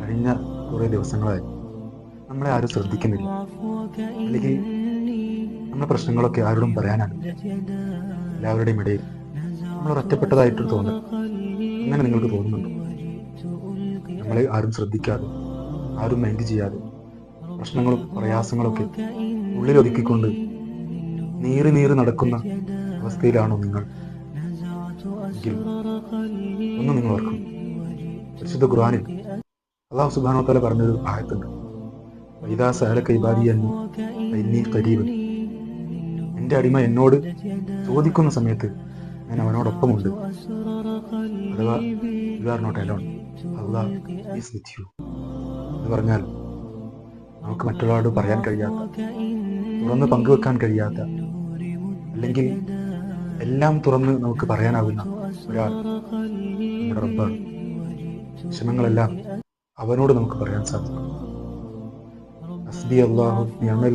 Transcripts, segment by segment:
കഴിഞ്ഞ കുറേ ദിവസങ്ങളായി. നമ്മളെ ആരും ശ്രദ്ധിക്കുന്നില്ല. അല്ലെങ്കിൽ നമ്മുടെ പ്രശ്നങ്ങളൊക്കെ ആരോടും പറയാനാണ്. എല്ലാവരുടെയും ഇടയിൽ നമ്മൾ ഒറ്റപ്പെട്ടതായിട്ട് തോന്നുന്നു അങ്ങനെ നിങ്ങൾക്ക് തോന്നുന്നുണ്ടോ? നമ്മളെ ആരും ശ്രദ്ധിക്കാതെ ആരും മൈൻഡ് ചെയ്യാതെ പ്രശ്നങ്ങളും പ്രയാസങ്ങളൊക്കെ ഉള്ളിലൊതുക്കിക്കൊണ്ട് നീറി നീറി നടക്കുന്ന അവസ്ഥയിലാണോ നിങ്ങൾ? എങ്കിൽ ഒന്ന് നിങ്ങൾ ഓർക്കും പരിശുദ്ധ ഖുർആനിൽ അള്ളാഹു സുബാനോ തല പറഞ്ഞൊരു ആയത്തുണ്ട്. വൈദാ സഹല കൈബാദി എന്ന് കരീബ് എന്റെ അടിമ എന്നോട് ചോദിക്കുന്ന സമയത്ത് ഞാൻ അവനോടൊപ്പമുണ്ട്. അഥവാ ഈസ് വിത്ത് യു എന്ന് പറഞ്ഞാൽ നമുക്ക് മറ്റൊരാളോട് പറയാൻ കഴിയാത്ത തുറന്ന് പങ്കുവെക്കാൻ കഴിയാത്ത അല്ലെങ്കിൽ എല്ലാം തുറന്ന് നമുക്ക് പറയാനാവുന്ന ഒരാൾ നമ്മുടെ വിഷമങ്ങളെല്ലാം അവനോട് നമുക്ക് പറയാൻ സാധിക്കും. അസ്ബി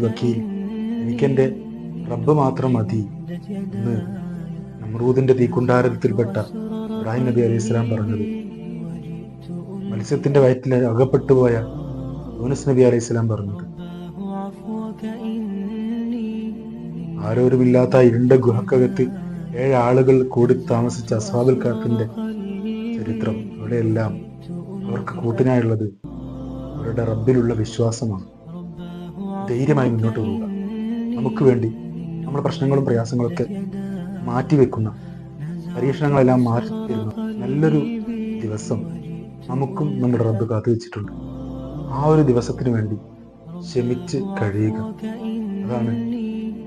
വക്കീൽ എനിക്കെന്റെ റബ്ബ് മാത്രം മതി എന്ന് നമ്രൂദിന്റെ തീക്കുണ്ടാരത്തിൽപ്പെട്ട ഇബ്രാഹിം നബി അലൈഹി സ്വലാം പറഞ്ഞത്. മത്സ്യത്തിന്റെ വയറ്റിൽ അകപ്പെട്ടു പോയ യൂനസ് നബി അലൈഹി സ്വലാം പറഞ്ഞത്. ആരോരുമില്ലാത്ത ഇരുണ്ട ഗുഹക്കകത്ത് ഏഴാളുകൾ കൂടി താമസിച്ച അസ്വാദുൽ കാഫിന്റെ ചരിത്രം അവിടെയെല്ലാം അവർക്ക് കൂട്ടിനായുള്ളത് അവരുടെ റബ്ബിലുള്ള വിശ്വാസമാണ്. ധൈര്യമായി മുന്നോട്ട് പോവുക. നമുക്ക് വേണ്ടി നമ്മുടെ പ്രശ്നങ്ങളും പ്രയാസങ്ങളൊക്കെ മാറ്റിവെക്കുന്ന പരീക്ഷണങ്ങളെല്ലാം മാറ്റി തരുന്ന നല്ലൊരു ദിവസം നമുക്കും നമ്മുടെ റബ്ബ് കാത്തു വെച്ചിട്ടുണ്ട് ആ ഒരു ദിവസത്തിന് വേണ്ടി ക്ഷമിച്ച് കഴിയുക. അതാണ്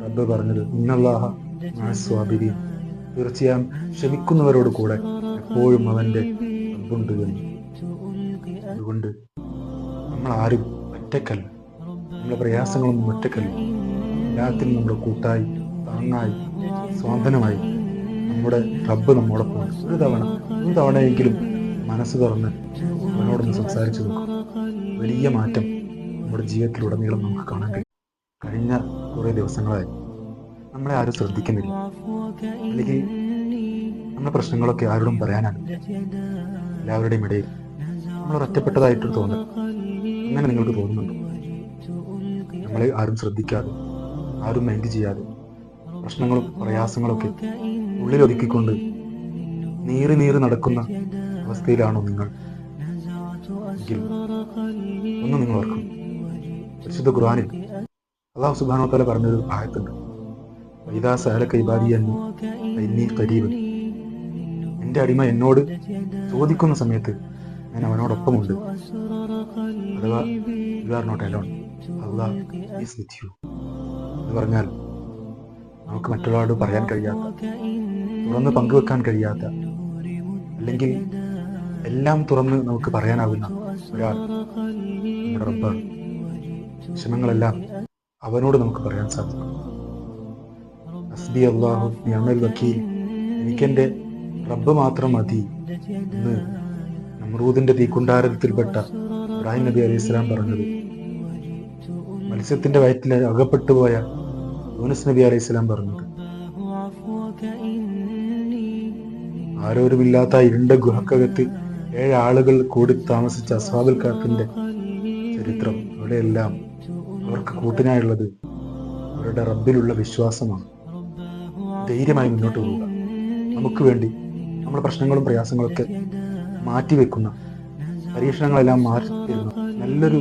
റബ്ബ് പറഞ്ഞത്. ഇന്നല്ലാഹ സ്വാബിരി തീർച്ചയായും ക്ഷമിക്കുന്നവരോട് കൂടെ എപ്പോഴും അവന്റെ റബ്ബുണ്ട് എന്ന്. അതുകൊണ്ട് നമ്മൾ ആരും ഒറ്റക്കല്ല. നമ്മുടെ പ്രയാസങ്ങളൊന്നും ഒറ്റക്കല്ല. എല്ലാത്തിനും നമ്മുടെ കൂട്ടായി താങ്ങായി സ്വാന്തനമായി നമ്മുടെ റബ്ബ് നമ്മോടൊപ്പം. ഒരു തവണ ഒരു തവണയെങ്കിലും മനസ്സ് തുറന്ന് അവനോടൊന്ന് സംസാരിച്ചു നോക്കും. വലിയ മാറ്റം നമ്മുടെ ജീവിതത്തിലുടനീളം നമുക്ക് കാണാൻ കഴിയും. കഴിഞ്ഞ കുറേ ദിവസങ്ങളായി നമ്മളെ ആരും ശ്രദ്ധിക്കുന്നില്ല. അല്ലെങ്കിൽ നമ്മുടെ പ്രശ്നങ്ങളൊക്കെ ആരോടും പറയാനാണ്. എല്ലാവരുടെയും ഇടയിൽ നമ്മൾ ഒറ്റപ്പെട്ടതായിട്ടൊരു തോന്നൽ. അങ്ങനെ നിങ്ങൾക്ക് തോന്നുന്നുണ്ടോ? നമ്മളെ ആരും ശ്രദ്ധിക്കാതെ ആരും മൈൻഡ് ചെയ്യാതെ പ്രശ്നങ്ങളും പ്രയാസങ്ങളൊക്കെ ഉള്ളിലൊതുക്കിക്കൊണ്ട് നീറി നീറി നടക്കുന്ന അവസ്ഥയിലാണോ നിങ്ങൾ? ഒന്ന് നിങ്ങൾ ഓർക്കും പരിശുദ്ധ ഖുർആനിൽ അള്ളാഹു സുബാനോ തല പറഞ്ഞൊരു ആയത്തുണ്ട്. വൈദാ സഹല കൈബാദി എന്ന് എന്നീ കരീബ് എന്റെ അടിമ എന്നോട് ചോദിക്കുന്ന സമയത്ത് ഞാൻ അവനോടൊപ്പമുണ്ട് അഥവാ you are not alone Allah is with you എന്ന് പറഞ്ഞാൽ നമുക്ക് മറ്റുള്ളവരോട് പറയാൻ കഴിയാത്ത തുറന്ന് പങ്കുവെക്കാൻ കഴിയാത്ത അല്ലെങ്കിൽ എല്ലാം തുറന്ന് നമുക്ക് പറയാനാവുന്ന ഒരാൾ നമ്മുടെ വിഷമങ്ങളെല്ലാം അവനോട് നമുക്ക് പറയാൻ സാധിക്കും. അസ്ബി വക്കീൽ. റബ്ബ് മാത്രം മതി എന്ന് നമ്രൂദിന്റെ തീക്കുണ്ടാരത്തിൽപ്പെട്ട ഇബ്രാഹിം നബി അലൈഹി സ്വലാം പറഞ്ഞത് മത്സ്യത്തിന്റെ വയറ്റിൽ അകപ്പെട്ടുപോയ യൂനസ് നബി അലൈഹി സ്വലാം പറഞ്ഞത് ആരോരുമില്ലാത്ത ഇരുണ്ട ഗുഹക്കകത്ത് ഏഴ് ആളുകൾ കൂടി താമസിച്ച അസ്വാബുൽ കാഫിന്റെ ചരിത്രം അവിടെയെല്ലാം അവർക്ക് കൂട്ടിനായുള്ളത് അവരുടെ റബ്ബിലുള്ള വിശ്വാസമാണ്. ധൈര്യമായി മുന്നോട്ട് പോവുക. നമുക്ക് വേണ്ടി നമ്മുടെ പ്രശ്നങ്ങളും പ്രയാസങ്ങളൊക്കെ മാറ്റിവെക്കുന്ന പരീക്ഷണങ്ങളെല്ലാം മാറ്റി തരുന്ന നല്ലൊരു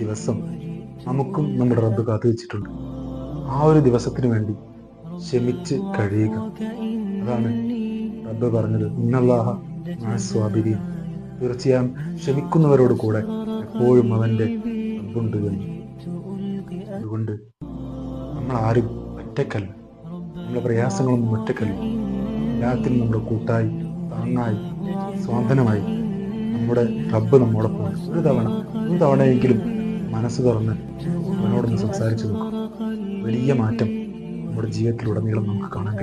ദിവസം നമുക്കും നമ്മുടെ റബ്ബ് കാത്തു വെച്ചിട്ടുണ്ട്. ആ ഒരു ദിവസത്തിന് വേണ്ടി ക്ഷമിച്ച് കഴിയുക. അതാണ് റബ്ബ് പറഞ്ഞത്. ഇന്നല്ലാഹ സ്വാബിരി തീർച്ചയായും ക്ഷമിക്കുന്നവരോട് കൂടെ എപ്പോഴും അവന്റെ റബ്ബുണ്ട് എന്ന്. അതുകൊണ്ട് നമ്മൾ ആരും ഒറ്റക്കല്ല. നമ്മുടെ പ്രയാസങ്ങളൊന്നും ഒറ്റക്കല്ല. എല്ലാത്തിനും നമ്മുടെ കൂട്ടായി താങ്ങായി സ്വാന്തനമായി നമ്മുടെ ക്ലബ്ബ് നമ്മോടൊപ്പം. ഒരു തവണ ഒരു തവണയെങ്കിലും മനസ്സ് തുറന്ന് അവനോടൊന്ന് സംസാരിച്ചു നോക്കും വലിയ മാറ്റം നമ്മുടെ ജീവിതത്തിലുടനീളം നമുക്ക് കാണാൻ കഴിയും